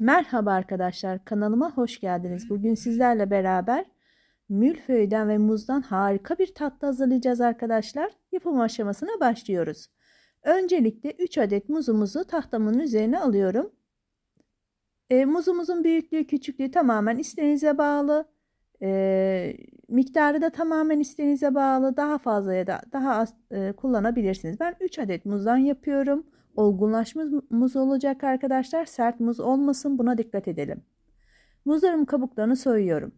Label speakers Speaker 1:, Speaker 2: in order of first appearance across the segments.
Speaker 1: Merhaba arkadaşlar, kanalıma hoş geldiniz. Bugün sizlerle beraber mülföyden ve muzdan harika bir tatlı hazırlayacağız arkadaşlar. Yapım aşamasına başlıyoruz. Öncelikle 3 adet muzumuzu tahtamın üzerine alıyorum. E, muzumuzun büyüklüğü, küçüklüğü tamamen isteğinize bağlı. E, miktarı da tamamen isteğinize bağlı. Daha fazla ya da daha az e, kullanabilirsiniz. Ben 3 adet muzdan yapıyorum. Olgunlaşmış muz olacak arkadaşlar. Sert muz olmasın. Buna dikkat edelim. Muzlarım kabuklarını soyuyorum.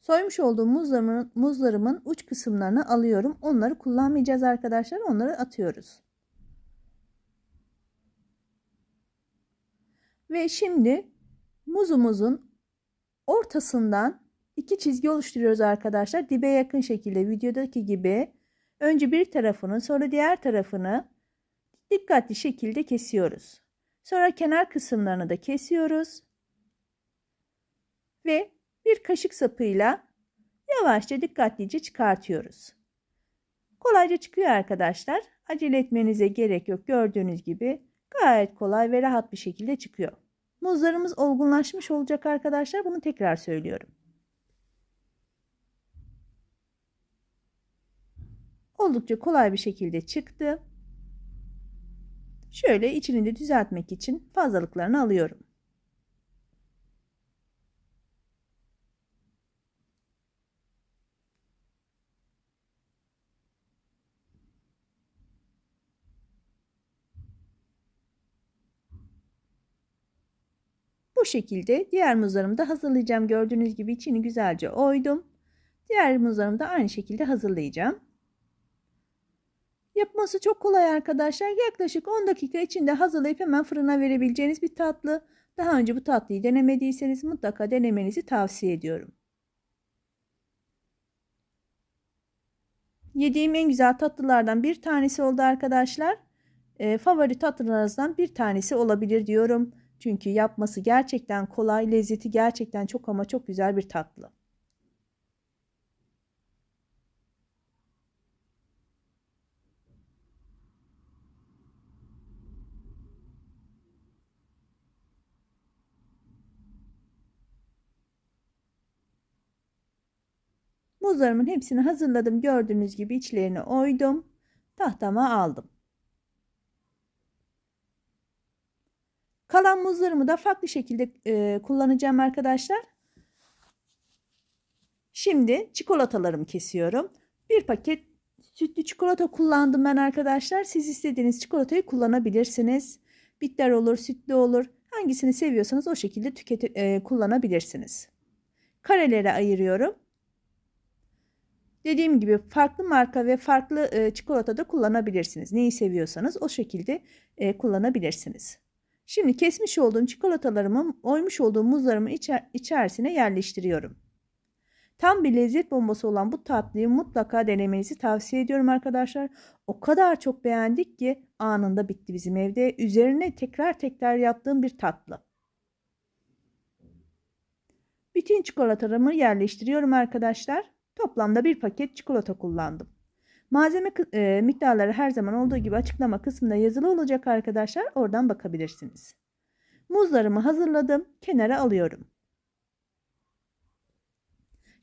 Speaker 1: Soymuş olduğum muzlarımın, muzlarımın uç kısımlarını alıyorum. Onları kullanmayacağız arkadaşlar. Onları atıyoruz. Ve şimdi muzumuzun ortasından iki çizgi oluşturuyoruz arkadaşlar. Dibe yakın şekilde videodaki gibi önce bir tarafını sonra diğer tarafını dikkatli şekilde kesiyoruz. Sonra kenar kısımlarını da kesiyoruz. Ve bir kaşık sapıyla yavaşça dikkatlice çıkartıyoruz. Kolayca çıkıyor arkadaşlar. Acele etmenize gerek yok. Gördüğünüz gibi gayet kolay ve rahat bir şekilde çıkıyor. Muzlarımız olgunlaşmış olacak arkadaşlar. Bunu tekrar söylüyorum. Oldukça kolay bir şekilde çıktı. Şöyle içini de düzeltmek için fazlalıklarını alıyorum. Bu şekilde diğer muzlarımı da hazırlayacağım. Gördüğünüz gibi içini güzelce oydum. Diğer muzlarımı da aynı şekilde hazırlayacağım. Yapması çok kolay arkadaşlar. Yaklaşık 10 dakika içinde hazırlayıp hemen fırına verebileceğiniz bir tatlı. Daha önce bu tatlıyı denemediyseniz mutlaka denemenizi tavsiye ediyorum. Yediğim en güzel tatlılardan bir tanesi oldu arkadaşlar. E, favori tatlılarınızdan bir tanesi olabilir diyorum. Çünkü yapması gerçekten kolay, lezzeti gerçekten çok ama çok güzel bir tatlı. Muzlarımın hepsini hazırladım. Gördüğünüz gibi içlerini oydum. Tahtama aldım. Kalan muzlarımı da farklı şekilde e, kullanacağım arkadaşlar. Şimdi çikolatalarımı kesiyorum. Bir paket sütlü çikolata kullandım ben arkadaşlar. Siz istediğiniz çikolatayı kullanabilirsiniz. Bitter olur, sütlü olur. Hangisini seviyorsanız o şekilde tüket e, kullanabilirsiniz. Karelere ayırıyorum. Dediğim gibi farklı marka ve farklı e, çikolata kullanabilirsiniz. Neyi seviyorsanız o şekilde e, kullanabilirsiniz. Şimdi kesmiş olduğum çikolatalarımı oymuş olduğum muzlarımın içer içerisine yerleştiriyorum. Tam bir lezzet bombası olan bu tatlıyı mutlaka denemenizi tavsiye ediyorum arkadaşlar. O kadar çok beğendik ki anında bitti bizim evde. Üzerine tekrar tekrar yaptığım bir tatlı. Bütün çikolatalarımı yerleştiriyorum arkadaşlar. Toplamda bir paket çikolata kullandım. Malzeme e, miktarları her zaman olduğu gibi açıklama kısmında yazılı olacak arkadaşlar. Oradan bakabilirsiniz. Muzlarımı hazırladım. Kenara alıyorum.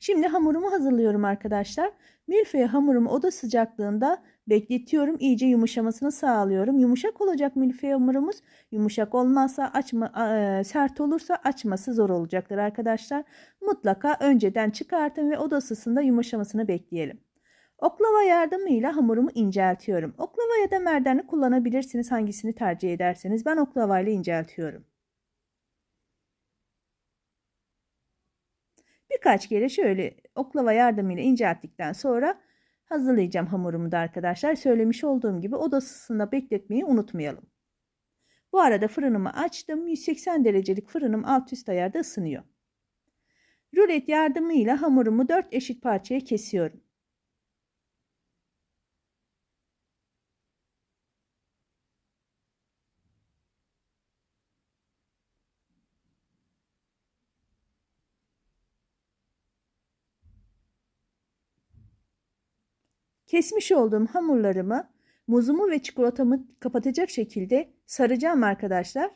Speaker 1: Şimdi hamurumu hazırlıyorum arkadaşlar. Milföy hamurumu oda sıcaklığında bekletiyorum. İyice yumuşamasını sağlıyorum. Yumuşak olacak milföy hamurumuz. Yumuşak olmazsa açma e, sert olursa açması zor olacaktır arkadaşlar. Mutlaka önceden çıkartın ve oda ısısında yumuşamasını bekleyelim. Oklava yardımıyla hamurumu inceltiyorum. Oklava ya da merdane kullanabilirsiniz hangisini tercih ederseniz. Ben oklava ile inceltiyorum. Birkaç kere şöyle oklava yardımıyla incelttikten sonra hazırlayacağım hamurumu da arkadaşlar. Söylemiş olduğum gibi oda ısısında bekletmeyi unutmayalım. Bu arada fırınımı açtım. 180 derecelik fırınım alt üst ayarda ısınıyor. Rulet yardımıyla hamurumu 4 eşit parçaya kesiyorum. Kesmiş olduğum hamurlarımı muzumu ve çikolatamı kapatacak şekilde saracağım arkadaşlar.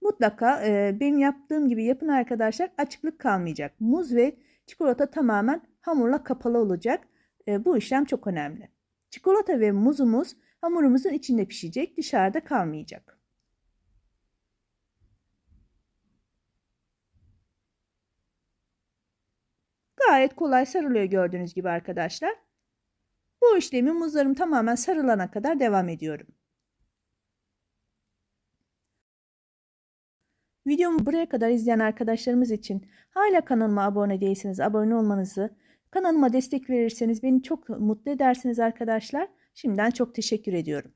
Speaker 1: Mutlaka e, benim yaptığım gibi yapın arkadaşlar. Açıklık kalmayacak. Muz ve çikolata tamamen hamurla kapalı olacak. E, bu işlem çok önemli. Çikolata ve muzumuz hamurumuzun içinde pişecek. Dışarıda kalmayacak. Gayet kolay sarılıyor gördüğünüz gibi arkadaşlar. Bu işlemi muzlarım tamamen sarılana kadar devam ediyorum. Videomu buraya kadar izleyen arkadaşlarımız için hala kanalıma abone değilseniz abone olmanızı, kanalıma destek verirseniz beni çok mutlu edersiniz arkadaşlar. Şimdiden çok teşekkür ediyorum.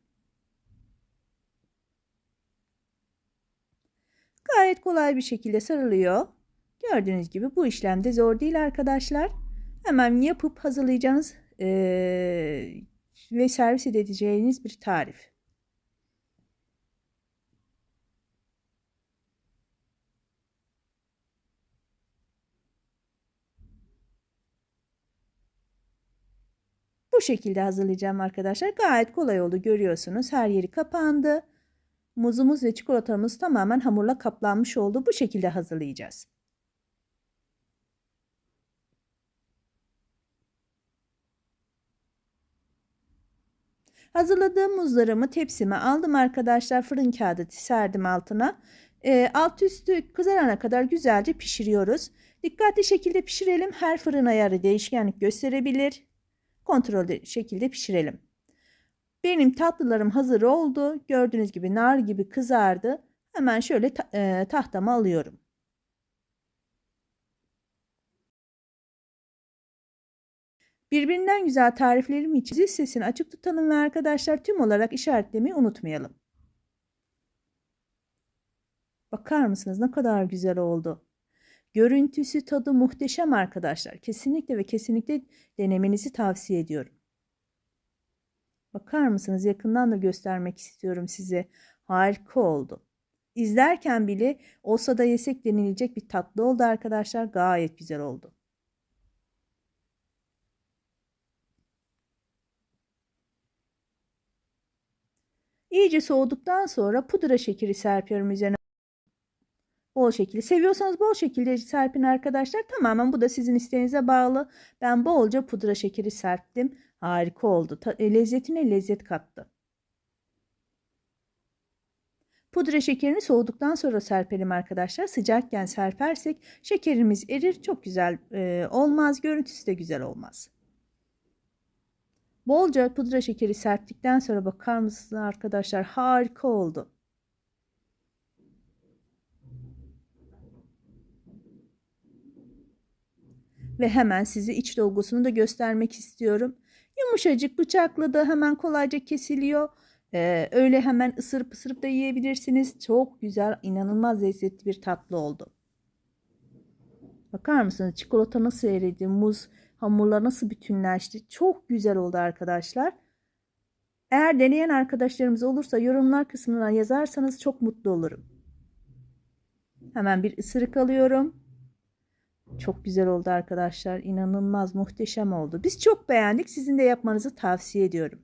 Speaker 1: Gayet kolay bir şekilde sarılıyor. Gördüğünüz gibi bu işlemde zor değil arkadaşlar. Hemen yapıp hazırlayacağınız ve servis edeceğiniz bir tarif. Bu şekilde hazırlayacağım arkadaşlar. Gayet kolay oldu görüyorsunuz. Her yeri kapandı. Muzumuz ve çikolatamız tamamen hamurla kaplanmış oldu. Bu şekilde hazırlayacağız. Hazırladığım muzlarımı tepsime aldım arkadaşlar. Fırın kağıdı serdim altına. E, alt üstü kızarana kadar güzelce pişiriyoruz. Dikkatli şekilde pişirelim. Her fırın ayarı değişkenlik gösterebilir. Kontrollü şekilde pişirelim. Benim tatlılarım hazır oldu. Gördüğünüz gibi nar gibi kızardı. Hemen şöyle ta e, tahtama alıyorum. Birbirinden güzel tariflerim için zil sesini açık tutalım ve arkadaşlar tüm olarak işaretlemeyi unutmayalım. Bakar mısınız ne kadar güzel oldu. Görüntüsü tadı muhteşem arkadaşlar. Kesinlikle ve kesinlikle denemenizi tavsiye ediyorum. Bakar mısınız yakından da göstermek istiyorum size. Harika oldu. İzlerken bile olsa da yesek denilecek bir tatlı oldu arkadaşlar. Gayet güzel oldu. İyice soğuduktan sonra pudra şekeri serpiyorum üzerine. Bol şekilde. Seviyorsanız bol şekilde serpin arkadaşlar. Tamamen bu da sizin isteğinize bağlı. Ben bolca pudra şekeri serptim. Harika oldu. Ta, e, lezzetine lezzet kattı. Pudra şekerini soğuduktan sonra serpelim arkadaşlar. Sıcakken serpersek şekerimiz erir. Çok güzel e, olmaz. Görüntüsü de güzel olmaz. Bolca pudra şekeri serptikten sonra bakar mısınız arkadaşlar harika oldu. Ve hemen size iç dolgusunu da göstermek istiyorum. Yumuşacık bıçakla da hemen kolayca kesiliyor. Ee, öyle hemen ısırıp ısırıp da yiyebilirsiniz. Çok güzel, inanılmaz lezzetli bir tatlı oldu. Bakar mısınız? Çikolata nasıl eridi, muz Hamurlar nasıl bütünleşti. Çok güzel oldu arkadaşlar. Eğer deneyen arkadaşlarımız olursa yorumlar kısmına yazarsanız çok mutlu olurum. Hemen bir ısırık alıyorum. Çok güzel oldu arkadaşlar. İnanılmaz muhteşem oldu. Biz çok beğendik. Sizin de yapmanızı tavsiye ediyorum.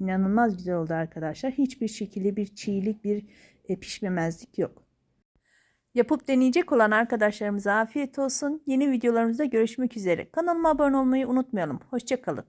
Speaker 1: İnanılmaz güzel oldu arkadaşlar. Hiçbir şekilde bir çiğlik, bir e, pişmemezlik yok. Yapıp deneyecek olan arkadaşlarımıza afiyet olsun. Yeni videolarımızda görüşmek üzere. Kanalıma abone olmayı unutmayalım. Hoşçakalın.